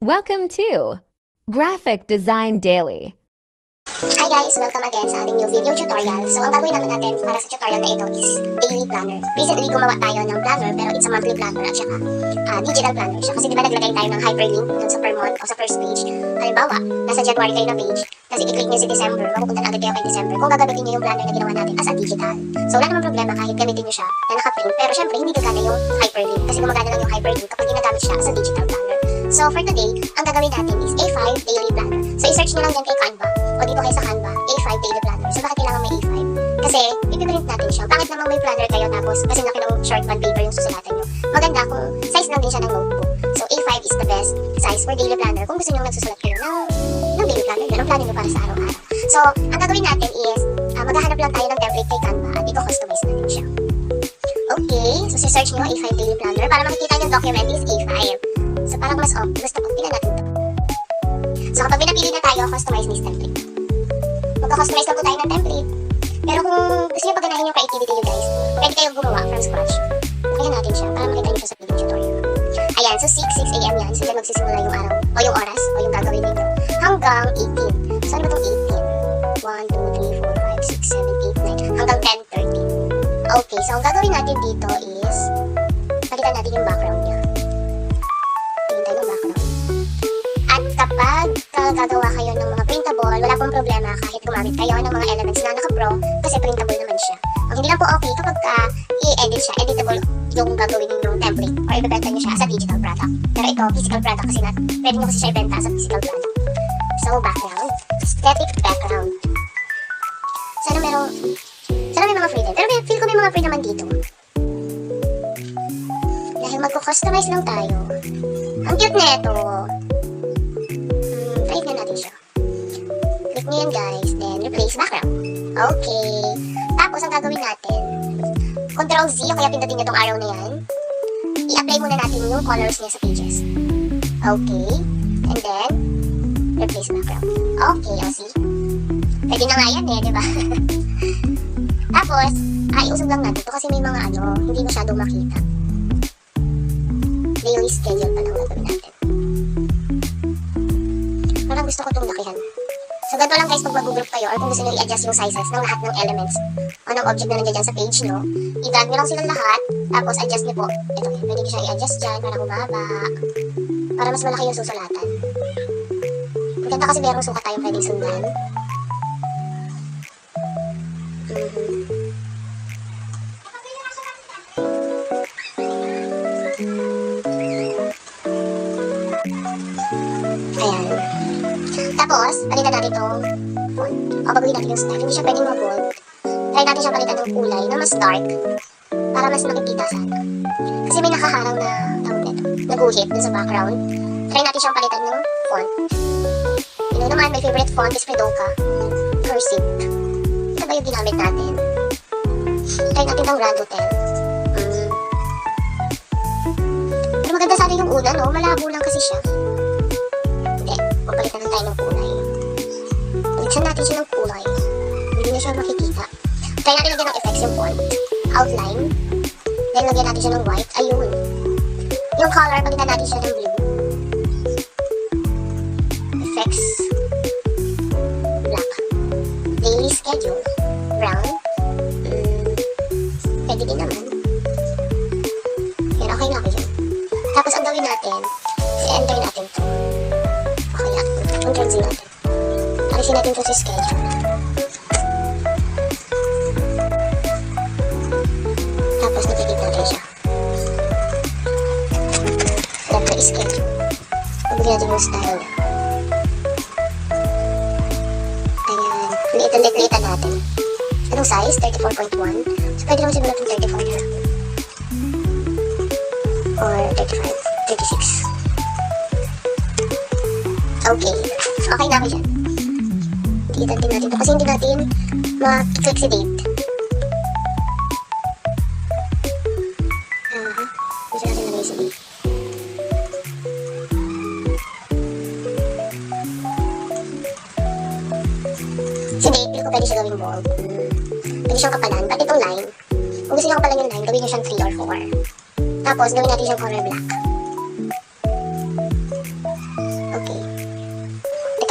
Welcome to Graphic Design Daily. Hi guys! Welcome again sa ating new video tutorial. So, ang gagawin namin natin para sa tutorial na ito is daily planner. Recently, gumawa tayo ng planner pero it's a monthly planner at saka ah, digital planner siya. Kasi di naglagay tayo ng hyperlink dun sa per month o sa first page. Halimbawa, nasa January kayo na page, kasi i-click niyo si December, mapupunta na agad kayo kay December kung gagamitin niyo yung planner na ginawa natin as a digital. So, wala namang problema kahit gamitin niyo siya na naka-print. Pero syempre, hindi gagana yung hyperlink kasi gumagana lang yung hyperlink kapag ginagamit siya as a digital planner. So, for today, ang gagawin natin is A5 Daily Planner. So, i-search nyo lang dyan kay Canva o dito kayo sa Canva, A5 Daily Planner. So, bakit kailangan may A5? Kasi, ipiprint natin siya. Bakit namang may planner kayo tapos kasi laki ng short bond paper yung susulatan nyo? Maganda kung size lang din siya ng notebook. So, A5 is the best size for daily planner kung gusto nyo nagsusulat kayo ng, ng daily planner. Ganun planner nyo para sa araw-araw. So, ang gagawin natin is, uh, maghahanap lang tayo ng template kay Canva at i-customize natin siya. Okay, so si-search nyo A5 Daily Planner para makikita nyo document is A5. So parang mas oh, gusto ko, pila natin to. So kapag pinapili na tayo, customize this template. Magka-customize lang po tayo ng template. Pero kung gusto nyo paganahin yung creativity nyo guys, pwede kayong gumawa from scratch. Lakihan natin siya para makita siya sa video tutorial. Ayan, so 6, 6 a.m. yan. So dyan magsisimula yung araw, o yung oras, o yung gagawin ninyo. Hanggang 18. So ano ba itong 18? 1, 2, 3, 4, 5, 6, 7, 8, 9. Hanggang 10.30. Okay, so ang gagawin natin dito is, palitan natin yung background niya. Gagawa kayo ng mga printable, wala pong problema kahit gumamit kayo ng mga elements na naka-pro kasi printable naman siya. Ang hindi lang po okay kapag uh, i-edit siya, editable yung gagawin ninyong template or ibebenta niyo siya as a digital product. Pero ito, physical product kasi na, pwede nyo kasi siya ibenta as a physical product. So, background. Static background. Sana merong, sana may mga free din. Pero may, feel ko may mga free naman dito. Dahil magko-customize lang tayo. Ang cute na ito. Yan guys. Then, replace background. Okay. Tapos, ang gagawin natin, Control Z, kaya pindutin nyo tong arrow na yan. I-apply muna natin yung colors niya sa pages. Okay. And then, replace background. Okay, o see? Pwede na nga yan eh, di ba? Tapos, ay, usog lang natin to kasi may mga ano, hindi masyadong makita. Daily schedule pa lang gagawin natin. Parang gusto ko itong lakihan. Ganito lang guys pag mag-group kayo or kung gusto nyo i-adjust yung sizes ng lahat ng elements o ng object na nandiyan dyan sa page nyo, i-drag nyo lang sila lahat, tapos adjust nyo po. Ito, pwede nyo siya i-adjust dyan para humaba. Para mas malaki yung susulatan. Maganda kasi merong sukat tayong pwedeng sundan. Tapos, palitan natin itong font. O, baguhin natin yung style. Hindi siya pwedeng ma-bold. Try natin siya palitan ng kulay na mas dark para mas makikita sana. Kasi may nakaharang na tawag nito, na guhit dun sa background. Try natin siyang palitan ng font. Know naman, my favorite font is Fredoka. Cursive. Ito ba yung ginamit natin? Try natin ng Grand Hotel. Mm. Pero maganda sana yung una, no? Malabo lang kasi siya. Try natin lagyan ng effects yung font. Outline. Then lagyan natin siya ng white. Ayun. Yung color, pagkita natin siya ng blue. Effects. Black. Daily schedule. Brown. Mm, pwede din naman. Yan, okay na ako dyan. Tapos ang gawin natin, i-enter natin to. Okay lang. Control Z natin. Alisin natin to sa schedule. Yung style niya. Ayan. Liitan-liitan natin. Anong size? 34.1. So, pwede naman siguro itong 34 na. Or 35. 36. Okay. Okay na ako dyan. Liitan din natin ito kasi hindi natin ma-click si. Gawin siyang 3 or 4. Tapos, gawin natin siyang color black.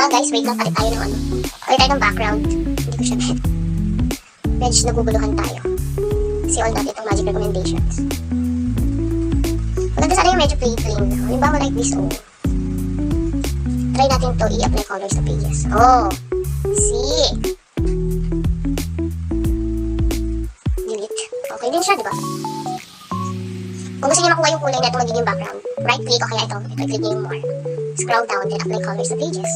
nga guys, wait lang, palit tayo ng ano. Palit tayo ng background. Hindi ko siya bet. Medyo naguguluhan tayo. See all that itong magic recommendations. Maganda sana yung medyo plain plain. Halimbawa like this, oh. Try natin to i-apply colors sa pages. Oh! See? Din siya, ba? Kung gusto niyo makuha yung kulay na ito magiging background, right click o kaya ito, ito click niyo yung more. Scroll down, then apply colors sa pages.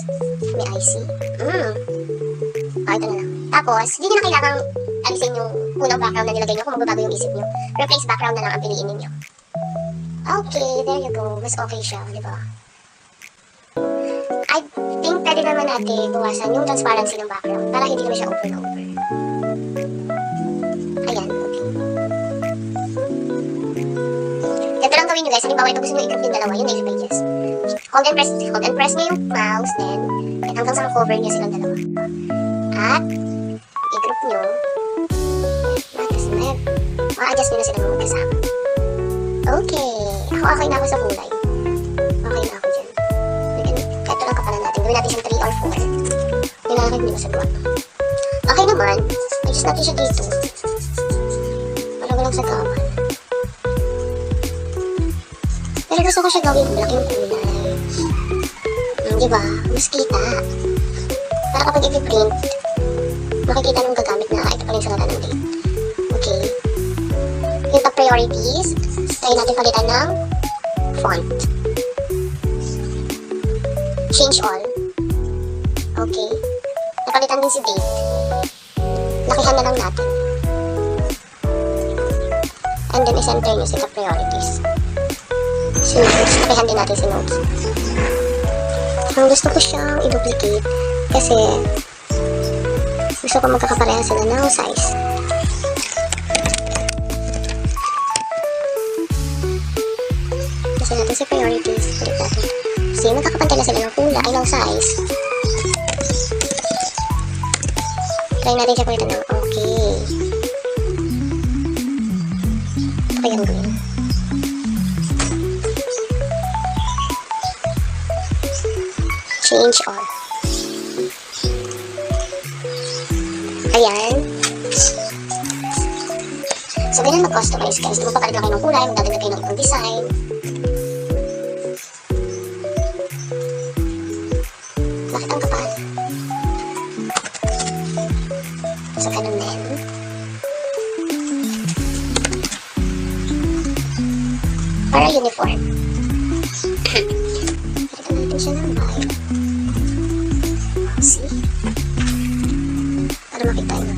May IC. Mm. Ah, ito na lang. Tapos, hindi nyo na kailangang alisin yung unang background na nilagay nyo kung magbabago yung isip nyo. Replace background na lang ang piliin ninyo. Okay, there you go. Mas okay siya, di ba? I think pwede naman natin bawasan yung transparency ng background para hindi naman siya over na over. Gawin nyo guys. Halimbawa, ito gusto nyo i-group yung dalawa, yung navy pages. Hold and press, hold and press nyo yung mouse, then, then hanggang sa cover niya silang dalawa. At, i-group nyo. Tapos, may, ma-adjust nyo na sila magkasama. Okay. Ako, okay na ako sa kulay. Okay na ako dyan. Ito lang kapalan natin. Gawin natin siyang 3 or 4. Yung nakakit hindi masagawa. Okay naman. Adjust natin siya dito. Para walang sagawan. Pero gusto ko siya gawin black yung kulay. Hmm, di ba? Mas kita. Para kapag i-print, makikita nung gagamit na ito pa rin sa ng date. Okay. Yung top priorities, try natin palitan ng font. Change all. Okay. Napalitan din si date. Lakihan na lang natin. And then, isenter nyo top priorities. Si notes. Lakihan din natin si notes. Ang gusto ko siyang i-duplicate kasi gusto ko magkakapareha sila ng size. Kasi natin si priorities. Ulit natin. Kasi magkakapantay na sila ng kulay, ay ng size. Try natin siya palitan ng okay. Ito kaya ang gawin. Change all. Ayan. So, ganyan mag-customize guys. Magpapalit lang kayo ng kulay, magdadagdag kayo ng design. Bakit ang kapal? So, ganun din. Para uniform. Siya ng vibe. See? Para makita nyo.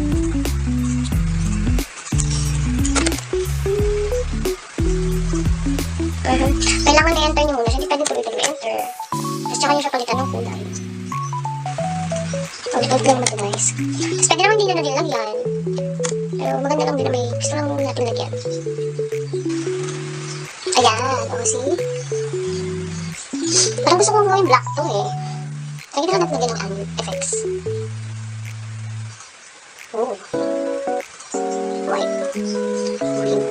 Mhm. Kailangan na-enter nyo muna siya. Hindi pwede tuloy-tuloy enter. Tapos tsaka nyo siya palitan ng kulay. Ulit-ulit lang naman ito guys. Tapos pwede naman nyo na nilagyan. Pero maganda lang din na may gusto lang natin lagyan. Ayan, o see? Parang gusto kong gawin black to eh. Kaya hindi natin lagyan ng ano, effects. Oh. White. Green.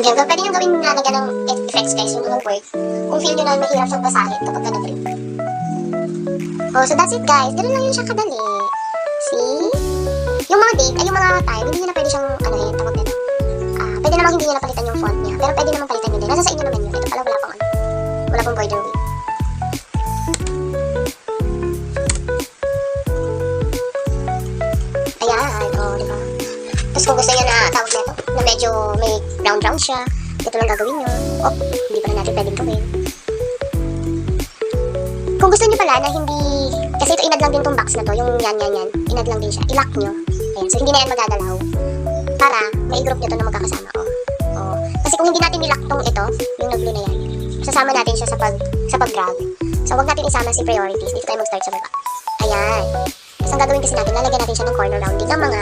Diyan, pwede nyo gawin na lagyan ng effects guys, yung mga word. Kung feel nyo na mahirap siyang basahin kapag nag-print. Oh, so that's it guys. Ganun lang yun siya kadali. Yung mga date, ay yung mga time, hindi na pwede siyang, ano yun, tawag nito. Ah, pwede namang hindi nyo napalitan yung font niya. Pero pwede namang palitan nyo din. Nasa sa inyo naman yun. Ito pala wala pang ano. Wala pang border width. Ayan, oh, di ba? Tapos kung gusto nyo na tawag nito, na medyo may round-round siya, ito lang gagawin nyo. Oh, hindi pa rin natin pwedeng gawin. Kung gusto nyo pala na hindi, kasi ito inad lang din tong box na to, yung yan, yan, yan, inad lang din siya, i-lock nyo. Ayan, so hindi na yan magagalaw. Para, mai-group nyo to na magkakasama, oh. oh. Kasi kung hindi natin nilock tong ito, yung nag-blue na yan, sasama natin siya sa pag, sa pag-grab. So, wag natin isama si priorities, dito tayo mag-start sa baba. Ayan. Tapos ang gagawin kasi natin, lalagyan natin siya ng corner rounding ng mga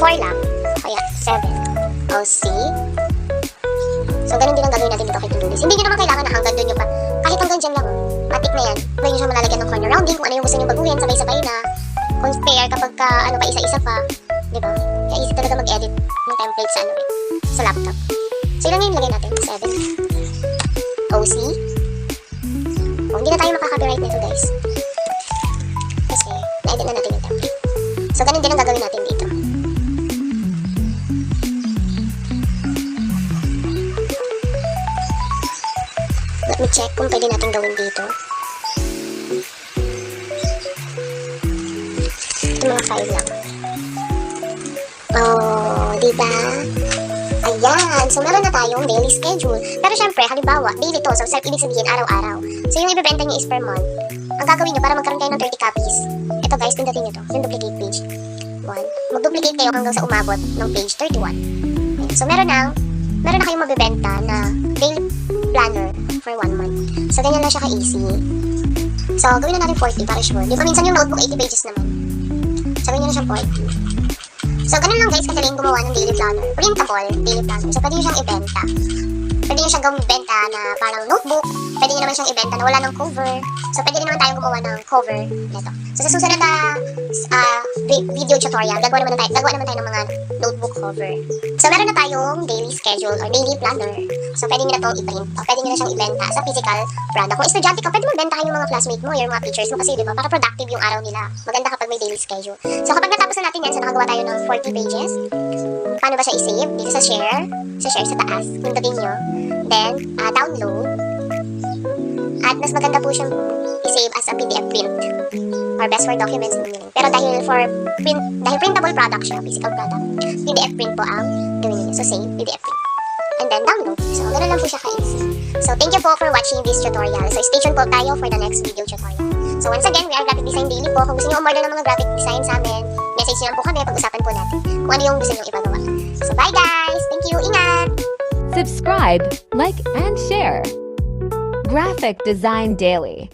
4 lang, o kaya 7. O, see? So, ganun din ang gagawin natin dito kay to-do. Hindi nyo naman kailangan na hanggang doon nyo pa. Kahit hanggang dyan lang, matik na yan. Pwede nyo siya malalagyan ng corner rounding kung ano yung gusto nyo baguhin, sabay-sabay na. Compare kapag ka, ano pa, isa-isa pa. Di ba? Kaya easy talaga mag-edit ng template sa ano eh. sa laptop. So, ilan yung ilagay natin? 7. OC. Oh, hindi na tayo makaka-copyright nito, guys. Kasi, na-edit na natin yung template. So, ganun din ang gagawin natin dito. Let me check kung pwede natin gawin dito. Mga file lang. Oh, di ba? Ayan. So, meron na tayong daily schedule. Pero syempre, halimbawa, daily to. So, ibig sabihin, araw-araw. So, yung ibibenta nyo is per month. Ang gagawin nyo para magkaroon kayo ng 30 copies. Ito guys, pindutin nyo to. Yung duplicate page. 1. Mag-duplicate kayo hanggang sa umabot ng page 31. Ayan. So, meron na, meron na kayong mabibenta na daily planner for 1 month. So, ganyan lang siya ka-easy. So, gawin na natin 40 para sure. Di ba minsan yung notebook 80 pages naman. Siyang 40. So, ganun lang guys, kadaling gumawa ng daily planner. Printable daily planner. So, pwede nyo siyang ibenta. Pwede nyo siyang benta na parang notebook. Pwede nyo naman siyang ibenta na wala ng cover. So, pwede din naman tayong gumawa ng cover nito. So, sa susunod na vi- video tutorial, gagawa naman, na tayo, gagawa naman tayo ng mga notebook cover. So, meron na tayong daily schedule or daily planner. So, pwede nyo na itong i-print. O, pwede nyo na siyang ibenta sa physical product. Kung estudyante ka, pwede mo bentahan yung mga classmate mo, yung mga teachers mo kasi, di ba, para productive yung araw nila. Maganda kapag may daily schedule. So, kapag natapos na natin yan, so nakagawa tayo ng 40 pages, paano ba siya i-save? Dito sa share, sa share sa taas, pindutin nyo. Then, ah, download. At mas maganda po siyang i-save as a PDF print or best for documents and mailing. Pero dahil for print, dahil printable product siya, physical product, PDF print po ang gawin niyo. So, save PDF print. And then, download. So, ganoon lang po siya ka-easy. So, thank you po for watching this tutorial. So, stay tuned po tayo for the next video tutorial. So, once again, we are Graphic Design Daily po. Kung gusto niyo umorder ng mga graphic design sa amin, message niyo lang po kami, pag-usapan po natin kung ano yung gusto niyo ipagawa. So, bye guys! Thank you! Ingat! Subscribe, like, and share. Graphic Design Daily.